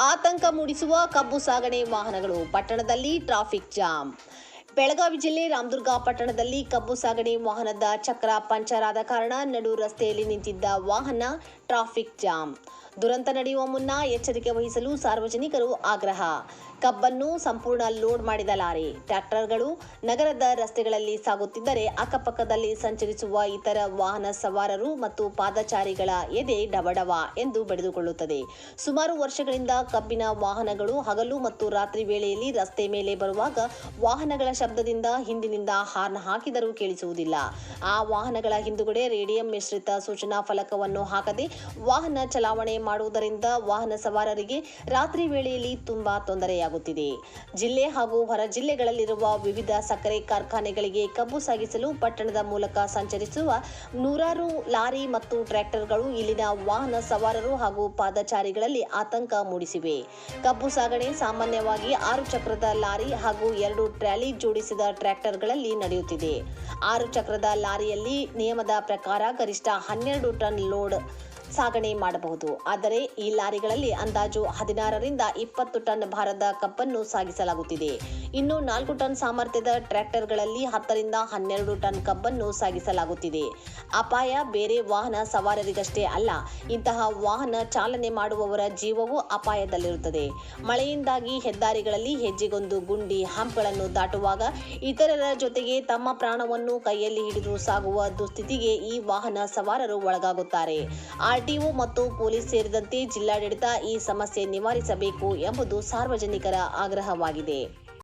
ಆತಂಕ ಮೂಡಿಸುವ ಕಬ್ಬು ಸಾಗಣೆ ವಾಹನಗಳು ಪಟ್ಟಣದಲ್ಲಿ ಟ್ರಾಫಿಕ್ ಜಾಮ್. ಬೆಳಗಾವಿ ಜಿಲ್ಲೆ ರಾಮದುರ್ಗ ಪಟ್ಟಣದಲ್ಲಿ ಕಬ್ಬು ಸಾಗಣೆ ವಾಹನದ ಚಕ್ರ ಪಂಚರ್ ಆದ ಕಾರಣ ನಡು ರಸ್ತೆಯಲ್ಲಿ ನಿಂತಿದ್ದ ವಾಹನ ಟ್ರಾಫಿಕ್ ಜಾಮ್. ದುರಂತ ನಡೆಯುವ ಮುನ್ನ ಎಚ್ಚರಿಕೆ ವಹಿಸಲು ಸಾರ್ವಜನಿಕರು ಆಗ್ರಹ. ಕಬ್ಬನ್ನು ಸಂಪೂರ್ಣ ಲೋಡ್ ಮಾಡಿದ ಲಾರಿ. ಟ್ರ್ಯಾಕ್ಟರ್ಗಳು ನಗರದ ರಸ್ತೆಗಳಲ್ಲಿ ಸಾಗುತ್ತಿದ್ದರೆ ಅಕ್ಕಪಕ್ಕದಲ್ಲಿ ಸಂಚರಿಸುವ ಇತರ ವಾಹನ ಸವಾರರು ಮತ್ತು ಪಾದಚಾರಿಗಳ ಎದೆ ಡಬಡವ ಎಂದು ಬಡಿದುಕೊಳ್ಳುತ್ತದೆ. ಸುಮಾರು ವರ್ಷಗಳಿಂದ ಕಬ್ಬಿನ ವಾಹನಗಳು ಹಗಲು ಮತ್ತು ರಾತ್ರಿ ವೇಳೆಯಲ್ಲಿ ರಸ್ತೆ ಮೇಲೆ ಬರುವಾಗ ವಾಹನಗಳ ಶಬ್ದದಿಂದ ಹಿಂದಿನಿಂದ ಹಾರ್ನ್ ಹಾಕಿದರೂ ಕೇಳಿಸುವುದಿಲ್ಲ. ಆ ವಾಹನಗಳ ಹಿಂದುಗಡೆ ರೇಡಿಯಂ ಮಿಶ್ರಿತ ಸೂಚನಾ ಫಲಕವನ್ನು ಹಾಕದೆ ವಾಹನ ಚಲಾವಣೆ ಮಾಡುವುದರಿಂದ ವಾಹನ ಸವಾರರಿಗೆ ರಾತ್ರಿ ವೇಳೆಯಲ್ಲಿ ತುಂಬಾ ತೊಂದರೆಯಾಗುತ್ತಿದೆ. ಜಿಲ್ಲೆ ಹಾಗೂ ಹೊರ ಜಿಲ್ಲೆಗಳಲ್ಲಿರುವ ವಿವಿಧ ಸಕ್ಕರೆ ಕಾರ್ಖಾನೆಗಳಿಗೆ ಕಬ್ಬು ಸಾಗಿಸಲು ಪಟ್ಟಣದ ಮೂಲಕ ಸಂಚರಿಸುವ ನೂರಾರು ಲಾರಿ ಮತ್ತು ಟ್ರ್ಯಾಕ್ಟರ್ಗಳು ಇಲ್ಲಿನ ವಾಹನ ಸವಾರರು ಹಾಗೂ ಪಾದಚಾರಿಗಳಲ್ಲಿ ಆತಂಕ ಮೂಡಿಸಿವೆ. ಕಬ್ಬು ಸಾಗಣೆ ಸಾಮಾನ್ಯವಾಗಿ ಆರು ಚಕ್ರದ ಲಾರಿ ಹಾಗೂ ಎರಡು ಟ್ರ್ಯಾಲಿ ಜೋಡಿಸಿದ ಟ್ರ್ಯಾಕ್ಟರ್ಗಳಲ್ಲಿ ನಡೆಯುತ್ತಿದೆ. ಆರು ಚಕ್ರದ ಲಾರಿಯಲ್ಲಿ ನಿಯಮದ ಪ್ರಕಾರ ಗರಿಷ್ಠ ಹನ್ನೆರಡು ಟನ್ ಲೋಡ್ ಸಾಗಣೆ ಮಾಡಬಹುದು. ಆದರೆ ಈ ಲಾರಿಗಳಲ್ಲಿ ಅಂದಾಜು ಹದಿನಾರರಿಂದ ಇಪ್ಪತ್ತು ಟನ್ ಭಾರದ ಕಬ್ಬನ್ನು ಸಾಗಿಸಲಾಗುತ್ತಿದೆ. ಇನ್ನು ನಾಲ್ಕು ಟನ್ ಸಾಮರ್ಥ್ಯದ ಟ್ರ್ಯಾಕ್ಟರ್ಗಳಲ್ಲಿ ಹತ್ತರಿಂದ ಹನ್ನೆರಡು ಟನ್ ಕಬ್ಬನ್ನು ಸಾಗಿಸಲಾಗುತ್ತಿದೆ. ಅಪಾಯ ಬೇರೆ ವಾಹನ ಸವಾರರಿಗಷ್ಟೇ ಅಲ್ಲ, ಇಂತಹ ವಾಹನ ಚಾಲನೆ ಮಾಡುವವರ ಜೀವವೂ ಅಪಾಯದಲ್ಲಿರುತ್ತದೆ. ಮಳೆಯಿಂದಾಗಿ ಹೆದ್ದಾರಿಗಳಲ್ಲಿ ಹೆಜ್ಜೆಗೊಂದು ಗುಂಡಿ, ಹಂಪ್ಗಳನ್ನು ದಾಟುವಾಗ ಇತರರ ಜೊತೆಗೆ ತಮ್ಮ ಪ್ರಾಣವನ್ನು ಕೈಯಲ್ಲಿ ಹಿಡಿದು ಸಾಗುವ ದುಸ್ಥಿತಿಗೆ ಈ ವಾಹನ ಸವಾರರು ಒಳಗಾಗುತ್ತಾರೆ. ಆರ್ಟಿಒ ಮತ್ತು ಪೊಲೀಸ್ ಸೇರಿದಂತೆ ಜಿಲ್ಲಾಡಳಿತ ಈ ಸಮಸ್ಯೆ ನಿವಾರಿಸಬೇಕು ಎಂಬುದು ಸಾರ್ವಜನಿಕರ ಆಗ್ರಹವಾಗಿದೆ.